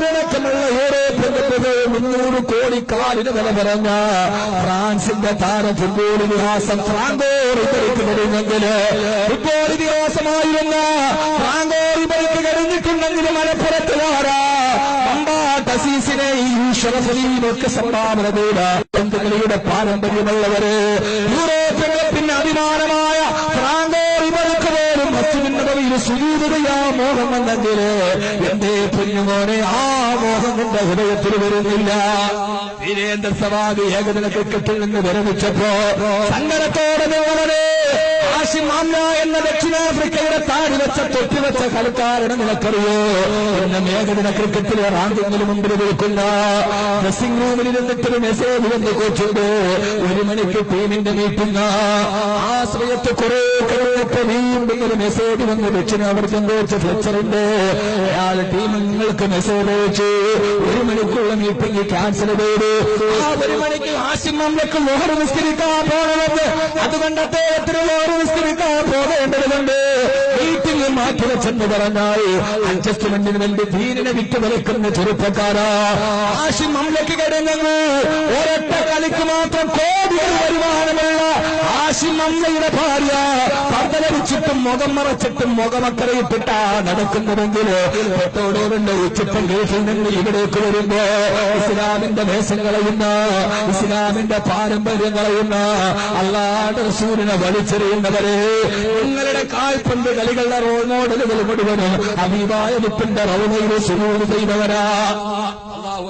യൂറോപ്പിലടക്കമുള്ള യൂറോപ്പിന്റെ മുന്നൂറ് കോടി കാലിന് വില പറഞ്ഞ ഫ്രാൻസിന്റെ താര ഫുട്ബോൾ ഇതിഹാസം ഫ്രാങ്കോ റിബറിക്ക് ഫുട്ബോൾ ഇതിഹാസമായിരുന്ന ഫ്രാങ്കോ റിബറിക്ക് കഴിഞ്ഞിട്ടുണ്ടെങ്കിൽ മലപ്പുറത്തുകാരാ ടസീസിനെ ഈ ഷറഫലീനൊക്കെ സംഭാവന ചെയ്ത ബന്ധുക്കളിയുടെ പാരമ്പര്യമുള്ളവര്. സുജൂതയാ മോഹം വന്നെങ്കിൽ എന്റെ കുഞ്ഞുമോനെ ആ മോഹം നിന്റെ ഹൃദയത്തിൽ വരുന്നില്ല. വീരേന്ദ്ര സവാദി ഏകദിന ക്രിക്കറ്റിൽ നിന്ന് വിരമിച്ചപ്പോ സങ്കടത്തോടെ വളരെ ആഷിം എന്ന ദക്ഷിണാഫ്രിക്കയുടെ താടി വെച്ച തൊട്ടിവെച്ച കളിക്കാരനെ നിനക്കറിയോ? എന്നെ ഏകദിന ക്രിക്കറ്റിലെ റാങ്കിങ്ങിന് മുമ്പിൽ നിൽക്കുന്ന ഡ്രസ്സിംഗ് റൂമിൽ ഇരുന്നിട്ടൊരു മെസ്സേജ് വന്ന് കോച്ചുണ്ട് ഒരു മണിക്ക് ടീമിന്റെ മീറ്റിംഗ് ആ സമയത്ത് കുറെ കഴിഞ്ഞിട്ട് വീണ്ടും ഒരു മെസ്സേജ് വന്ന് ദക്ഷിണാഫ്രിക്കൻ കോച്ച് ഫ്ലെച്ചറുണ്ട് അയാൾ ടീമുകൾക്ക് മെസ്സേജ് അയച്ചു. ഒരു മണിക്കുള്ള മീറ്റിംഗ് ക്യാൻസൽ ചെയ്തു. ആ ഒരു മണിക്ക് ആസിം മമ്മക്ക് മോഹർ നിസ്കരിക്കാൻ പോകണമെന്ന്. അതുകൊണ്ട് അദ്ദേഹത്തിന് മോഹർ നിസ്കരിക്കാൻ പോകേണ്ടതുണ്ട്. മീറ്റിംഗ് മാറ്റി വെച്ചെന്ന് പറഞ്ഞാൽ അഡ്ജസ്റ്റ്മെന്റിന് വേണ്ടി ധീരനെ വിറ്റ് വലിക്കുന്ന ചെറുപ്പക്കാരാ. ആഷിം മമ്മക്ക് കിടങ്ങുന്നു ഒരൊറ്റ കളിക്ക് മാത്രം വരുമാനമുള്ള ആഷിം അമ്മയുടെ ഭാര്യ പന്തലടിച്ചിട്ടും മുഖം മറച്ചിട്ടും മുഖമക്കരയിട്ടിട്ടാ നടക്കുന്നതെങ്കിൽ തൊട്ടോടോടുണ്ട് ഉച്ചപ്പൻ വീട്ടിൽ നിന്ന് ഇവിടേക്ക് വരുമ്പോ ഇസ്ലാമിന്റെ വേഷം ഇസ്ലാമിന്റെ പാരമ്പര്യം അള്ളാടെ സൂര്യനെ വലിച്ചെറിയുന്നവരെ നിങ്ങളുടെ കാൽപന്ത് കളികളുടെ റോൾ മോഡലുകൾ മുഴുവനും അഭിവായ വിപ്പിന്റെ റൗണയിൽ സുരൂർ ചെയ്തവരാ. അള്ളാഹു